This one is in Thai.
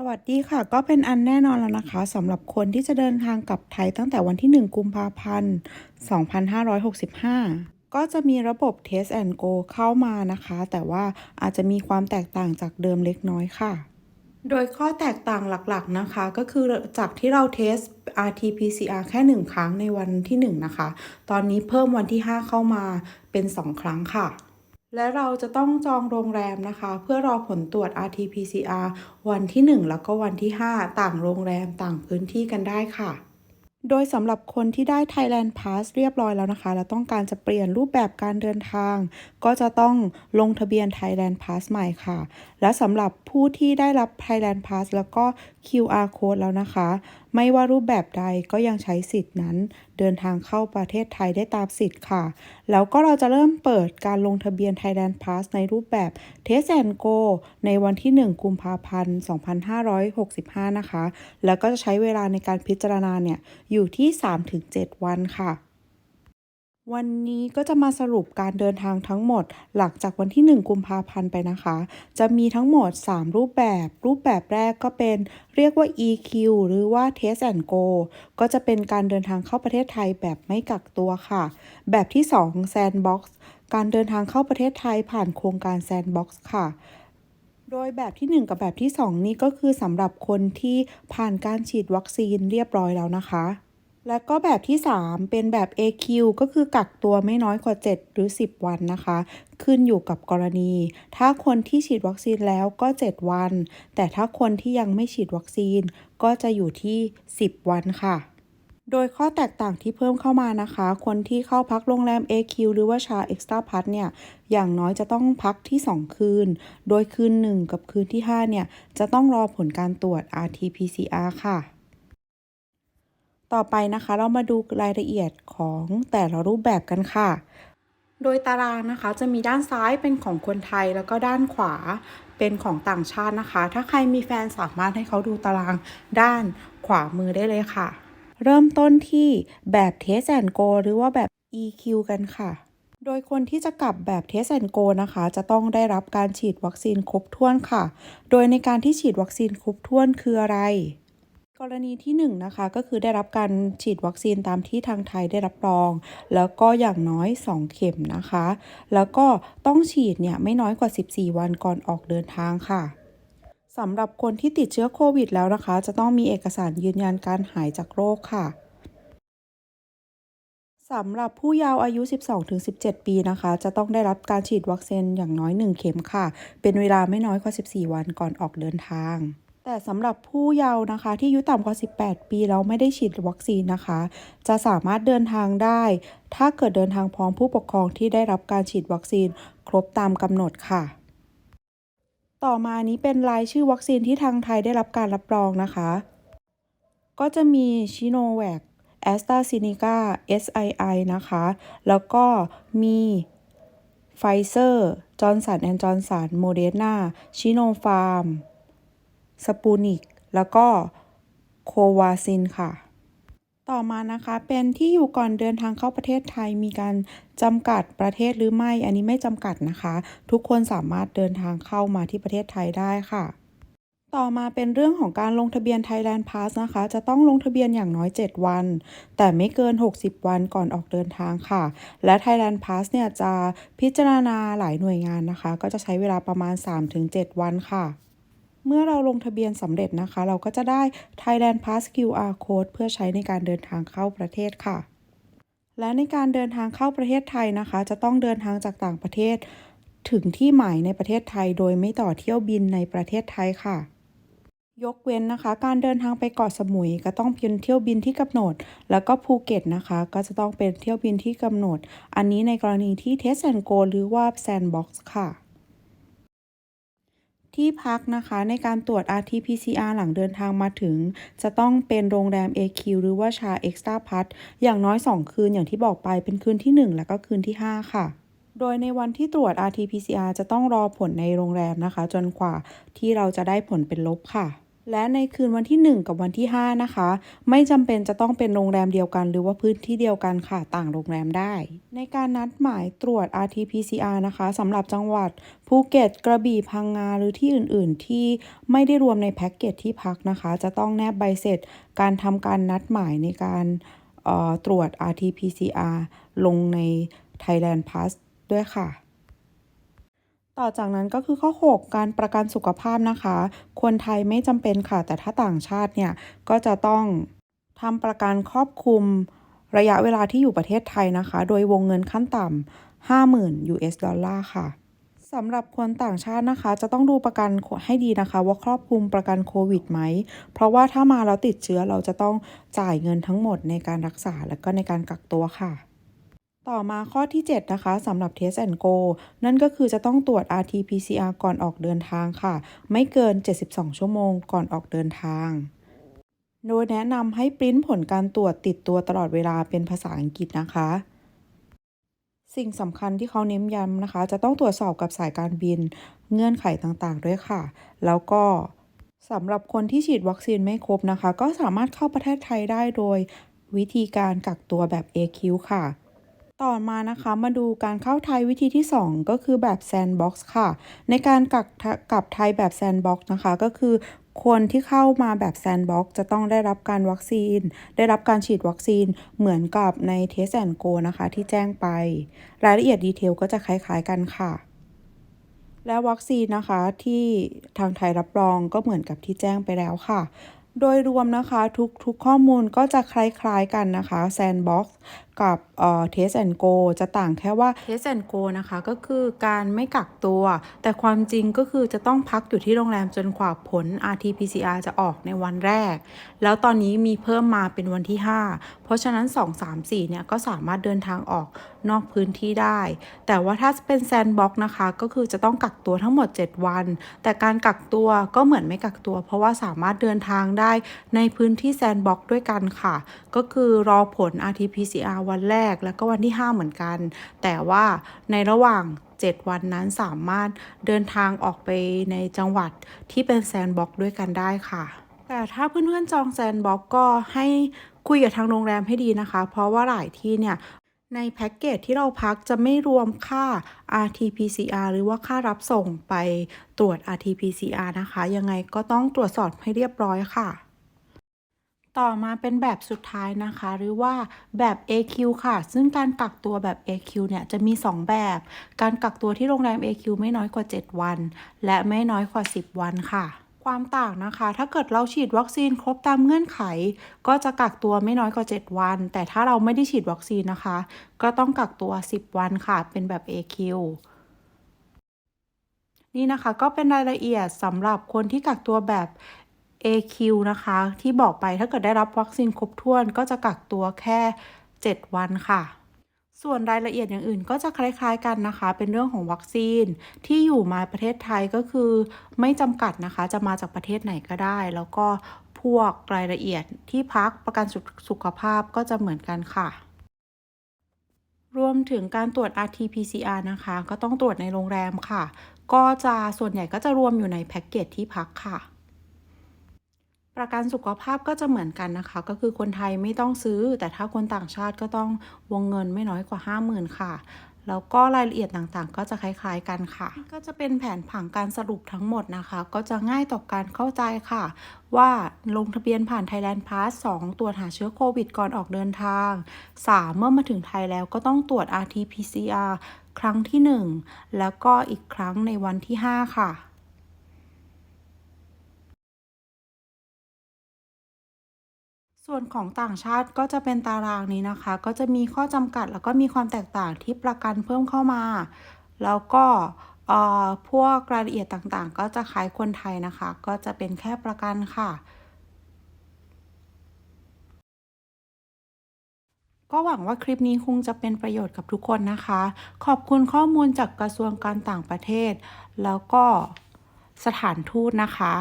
สวัสดีค่ะ ก็เป็นอันแน่นอนแล้วนะคะสำหรับคนที่จะเดินทางกลับไทยตั้งแต่วันที่ 1 กุมภาพันธ์ 2565 ก็จะมีระบบ Test and Go เข้ามานะคะ แต่ว่าอาจจะมีความแตกต่างจากเดิมเล็กน้อยค่ะ โดยข้อแตกต่างหลักๆนะคะ ก็คือจากที่เราเทส RT-PCR แค่ 1 ครั้งในวันที่ 1 นะคะ ตอนนี้เพิ่มวันที่ 5 เข้ามาเป็น 2 ครั้งค่ะ และเราจะต้องจองโรงแรมนะคะ เพื่อรอผลตรวจ RT-PCR วันที่ 1 แล้วก็วันที่ 5 ต่างโรงแรมต่างพื้นที่กันได้ค่ะ โดยสำหรับคนที่ได้ Thailand Pass เรียบร้อยแล้วนะคะ และต้องการจะเปลี่ยนรูปแบบการเดินทาง ก็จะต้องลงทะเบียน Thailand Pass ใหม่ค่ะ และสำหรับผู้ที่ได้รับ Thailand Pass แล้วก็ QR Code แล้วนะคะ ไม่ว่ารูปแบบใดก็ยังใช้สิทธินั้น เดินทางเข้าประเทศไทยได้ตามสิทธิ์ค่ะ แล้วก็เราจะเริ่มเปิดการลงทะเบียน Thailand Pass ในรูปแบบ Test and Go ในวันที่ 1 กุมภาพันธ์ 2565 นะคะ แล้วก็จะใช้เวลาในการพิจารณาเนี่ยอยู่ที่ 3-7 วันค่ะ วันนี้ก็จะมาสรุปการเดินทางทั้งหมด หลังจากวันที่ 1 กุมภาพันธ์ไปนะคะ จะมีทั้งหมด 3 รูปแบบ รูปแบบแรกก็เป็นเรียกว่า EQ หรือว่า Test and Go ก็จะเป็นการเดินทางเข้าประเทศไทยแบบไม่กักตัวค่ะ แบบที่ 2 Sandbox การเดินทางเข้าประเทศไทยผ่านโครงการ Sandbox ค่ะโดยแบบที่ 1 กับแบบที่ 2 นี้ก็คือสำหรับคนที่ผ่านการฉีดวัคซีนเรียบร้อยแล้วนะคะ และก็แบบที่ 3 เป็นแบบ AQ ก็คือกักตัวไม่น้อยกว่า 7 หรือ 10 วันนะคะ ขึ้นอยู่กับกรณี ถ้าคนที่ฉีดวัคซีนแล้วก็ 7 วัน แต่ถ้าคนที่ยังไม่ฉีดวัคซีนก็จะอยู่ที่ 10 วันค่ะโดยข้อแตกต่างที่เพิ่มเข้ามานะคะ คนที่เข้าพักโรงแรม AQ หรือว่าชา Extra Pass เนี่ย อย่างน้อยจะต้องพักที่ 2 คืน โดยคืน 1 กับคืนที่ 5 เนี่ย จะต้องรอผลการตรวจ RT-PCR ค่ะ ต่อไปนะคะ เรามาดูรายละเอียดของแต่ละรูปแบบกันค่ะ โดยตารางนะคะจะมีด้านซ้ายเป็นของคนไทยแล้วก็ด้านขวาเป็นของต่างชาตินะคะ ถ้าใครมีแฟนสามารถให้เขาดูตารางด้านขวามือได้เลยค่ะ เริ่มต้นที่แบบ Test and Go หรือว่าแบบ EQ กันค่ะ โดยคนที่จะกลับแบบ Test and Go นะคะ จะต้องได้รับการฉีดวัคซีนครบถ้วนค่ะ โดยในการที่ฉีดวัคซีนครบถ้วนคืออะไร กรณีที่1นงนะคะก็คือได้รับการฉีดวัคซีนตามที่ทางไทยได้รับรอง แล้วก็อย่างน้อย 2 เข็มนะคะ แล้วก็ต้องฉีดเนี่ยไม่น้อยกว่า 14 วันก่อนออกเดินทางค่ะสำหรับคนที่ติดเชื้อโควิดแล้วนะคะ จะต้องมีเอกสารยืนยันการหายจากโรคค่ะสำหรับผู้เยาว์อายุ 12-17 ปีนะคะ จะต้องได้รับการฉีดวัคซีนอย่างน้อย 1 เข็มค่ะ เป็นเวลาไม่น้อยกว่า 14 วันก่อนออกเดินทาง แต่สำหรับผู้เยาว์นะคะ ที่อายุต่ำกว่า 18 ปีแล้วไม่ได้ฉีดวัคซีนนะคะ จะสามารถเดินทางได้ ถ้าเกิดเดินทางพร้อมผู้ปกครองที่ได้รับการฉีดวัคซีนครบตามกำหนดค่ะต่อมานี้เป็นรายชื่อวัคซีนที่ทางไทยได้รับการรับรองนะคะ ก็จะมีชิโนแวคแอสตราซินิกา SII นะคะ แล้วก็มีไฟเซอร์จอร์นสันแอนด์จอร์นสันโมเดอร์นาชิโนฟาร์ม สปูนิก แล้วก็โควาซินค่ะ ต่อมานะคะเป็นที่อยู่ก่อนเดินทางเข้าประเทศไทยมีการจำกัดประเทศหรือไม่ อันนี้ไม่จำกัดนะคะ ทุกคนสามารถเดินทางเข้ามาที่ประเทศไทยได้ค่ะต่อมาเป็นเรื่องของการลงทะเบียน Thailand Pass นะคะ จะต้องลงทะเบียนอย่างน้อย 7 วัน แต่ไม่เกิน 60 วันก่อนออกเดินทางค่ะ และ Thailand Pass เนี่ยจะพิจารณาหลายหน่วยงานนะคะ ก็จะใช้เวลาประมาณ 3-7 วันค่ะ เมื่อเราลงทะเบียนสำเร็จนะคะ เราก็จะได้ Thailand Pass QR Code เพื่อใช้ในการเดินทางเข้าประเทศค่ะ และในการเดินทางเข้าประเทศไทยนะคะ จะต้องเดินทางจากต่างประเทศ ถึงที่หมายในประเทศไทย โดยไม่ต่อเที่ยวบินในประเทศไทยค่ะยกเว้นนะคะ การเดินทางไปเกาะสมุยก็ต้องเป็นเที่ยวบินที่กำหนด แล้วก็ภูเก็ตนะคะ ก็จะต้องเป็นเที่ยวบินที่กำหนด อันนี้ในกรณีที่ Test and Go หรือว่า Sandbox ค่ะ ที่พักนะคะในการตรวจ RT-PCR หลังเดินทางมาถึง จะต้องเป็นโรงแรม AQ หรือว่าชา Extra Pass อย่างน้อย 2 คืนอย่างที่บอกไปเป็นคืนที่ 1 แล้วก็คืนที่ 5 ค่ะโดยในวันที่ตรวจ RT-PCR จะต้องรอผลในโรงแรมนะคะ จนกว่าที่เราจะได้ผลเป็นลบค่ะ และในคืนวันที่ 1 กับวันที่ 5 นะคะ ไม่จำเป็นจะต้องเป็นโรงแรมเดียวกัน หรือว่าพื้นที่เดียวกันค่ะต่างโรงแรมได้ ในการนัดหมายตรวจ RT-PCR นะคะสำหรับจังหวัดภูเก็ต กระบี่พังงาหรือที่อื่น ๆ ที่ไม่ได้รวมในแพ็กเกจที่พักนะคะ จะต้องแนบใบเสร็จ การทำการนัดหมายในการออตรวจ RT-PCR ลงใน Thailand Pass ด้วยค่ะ ต่อจากนั้นก็คือข้อ 6 การประกันสุขภาพนะคะ คนไทยไม่จำเป็นค่ะ แต่ถ้าต่างชาติเนี่ย ก็จะต้องทำประกันครอบคลุมระยะเวลาที่อยู่ประเทศไทยนะคะ โดยวงเงินขั้นต่ำ50,000 US ดอลลาร์ค่ะสำหรับคนต่างชาตินะคะ จะต้องดูประกันให้ดีนะคะ ว่าครอบคลุมประกันโควิดไหม เพราะว่าถ้ามาแล้วติดเชื้อเราจะต้องจ่ายเงินทั้งหมดในการรักษาและก็ในการกักตัวค่ะ ต่อมาข้อที่ 7 นะคะสำหรับ Test and Go นั่นก็คือจะต้องตรวจ RT-PCR ก่อนออกเดินทางค่ะ ไม่เกิน 72 ชั่วโมงก่อนออกเดินทาง โดยแนะนำให้ปริ้นผลการตรวจติดตัวตลอดเวลาเป็นภาษาอังกฤษนะคะ สิ่งสำคัญที่เขาเน้นย้ำนะคะ จะต้องตรวจสอบกับสายการบินเงื่อนไขต่างๆ ด้วยค่ะ แล้วก็สำหรับคนที่ฉีดวัคซีนไม่ครบนะคะ ก็สามารถเข้าประเทศไทยได้โดย วิธีการกักตัวแบบ AQ ค่ะ ต่อมานะคะมาดูการเข้าไทยวิธีที่ 2 ก็คือแบบ Sandbox ค่ะ ในการกักกับไทยแบบ Sandbox นะคะก็คือคนที่เข้ามาแบบ Sandbox จะต้องได้รับการวัคซีน ได้รับการฉีดวัคซีนเหมือนกับใน Test and Go นะคะ ที่แจ้งไป รายละเอียดดีเทลก็จะคล้ายๆกันค่ะ และวัคซีนนะคะที่ทางไทยรับรองก็เหมือนกับที่แจ้งไปแล้วค่ะ โดยรวมนะคะทุกทุกข้อมูลก็จะคล้ายๆกันนะคะ Sandbox กั กับเอ่อ Test and Go จะต่างแค่ว่า Test and Go นะคะก็คือการไม่กักตัว แต่ความจริงก็คือจะต้องพักอยู่ที่โรงแรมจนกว่าผล RT-PCR จะออกในวันแรก แล้วตอนนี้มีเพิ่มมาเป็นวันที่ 5 เพราะฉะนั้น 2 3 4 เนี่ยก็สามารถเดินทางออกนอกพื้นที่ได้ แต่ว่าถ้าเป็นแซนบ็อกนะคะก็คือจะต้องกักตัวทั้งหมด 7 วัน แต่การกักตัวก็เหมือนไม่กักตัว เพราะว่าสามารถเดินทางได้ในพื้นที่แซนบ็อกด้วยกันค่ะ ก็คือรอผล RT-PCR วันแรกแล้วก็วันที่ 5 เหมือนกัน แต่ว่าในระหว่าง 7 วันนั้นสามารถเดินทางออกไปในจังหวัดที่เป็นแซนบ็อกด้วยกันได้ค่ะ แต่ถ้าเพื่อนๆจองแซนบ็อกก็ให้คุยกับทางโรงแรมให้ดีนะคะ เพราะว่าหลายที่เนี่ยในแพ็กเกจที่เราพักจะไม่รวมค่า RT-PCR หรือว่าค่ารับส่งไปตรวจ RT-PCR นะคะ ยังไงก็ต้องตรวจสอบให้เรียบร้อยค่ะ ต่อมาเป็นแบบสุดท้ายนะคะ หรือว่าแบบ AQ ค่ะ ซึ่งการกักตัวแบบ AQ เนี่ยจะมี 2 แบบ การกักตัวที่โรงแรม AQ ไม่น้อยกว่า 7 วัน และไม่น้อยกว่า 10 วันค่ะ ความต่างนะคะ ถ้าเกิดเราฉีดวัคซีนครบตามเงื่อนไข ก็จะกักตัวไม่น้อยกว่า 7 วัน แต่ถ้าเราไม่ได้ฉีดวัคซีนนะคะ ก็ต้องกักตัว 10 วันค่ะ เป็นแบบ AQ นี่นะคะก็เป็นรายละเอียดสำหรับคนที่กักตัวแบบ AQ นะคะ ที่บอกไปถ้าเกิดได้รับวัคซีนครบถ้วนก็จะกักตัวแค่ 7 วันค่ะ ส่วนรายละเอียดอย่างอื่นก็จะคล้ายๆกันนะคะ เป็นเรื่องของวัคซีนที่อยู่มาประเทศไทยก็คือไม่จำกัดนะคะ จะมาจากประเทศไหนก็ได้ แล้วก็พวกรายละเอียดที่พักประกันสุสุขภาพก็จะเหมือนกันค่ะรวมถึงการตรวจ RT-PCR นะคะ ก็ต้องตรวจในโรงแรมค่ะ ก็จะส่วนใหญ่ก็จะรวมอยู่ในแพ็กเกจที่พักค่ะ ประกันสุขภาพก็จะเหมือนกันนะคะ ก็คือคนไทยไม่ต้องซื้อ แต่ถ้าคนต่างชาติก็ต้องวงเงินไม่น้อยกว่า 50,000 ค่ะ แล้วก็รายละเอียดต่างๆ ก็จะคล้ายๆกันค่ะ ก็จะเป็นแผนผังการสรุปทั้งหมดนะคะ ก็จะง่ายต่อการเข้าใจค่ะ ว่าลงทะเบียนผ่าน Thailand Pass 2 ตรวจหาเชื้อโควิดก่อนออกเดินทาง 3 เมื่อมาถึงไทยแล้วก็ต้องตรวจ RT-PCR ครั้งที่ 1 แล้วก็อีกครั้งในวันที่ 5 ค่ะ ส่วนของต่างชาติก็จะเป็นตารางนี้นะคะ ก็จะมีข้อจำกัดแล้วก็มีความแตกต่างที่ประกันเพิ่มเข้ามา แล้วก็พวกรายละเอียดต่างๆ ก็จะคล้ายคนไทยนะคะ ก็จะเป็นแค่ประกันค่ะ ก็หวังว่าคลิปนี้คงจะเป็นประโยชน์กับทุกคนนะคะ ขอบคุณข้อมูลจากกระทรวงการต่างประเทศ แล้วก็สถานทูตนะคะ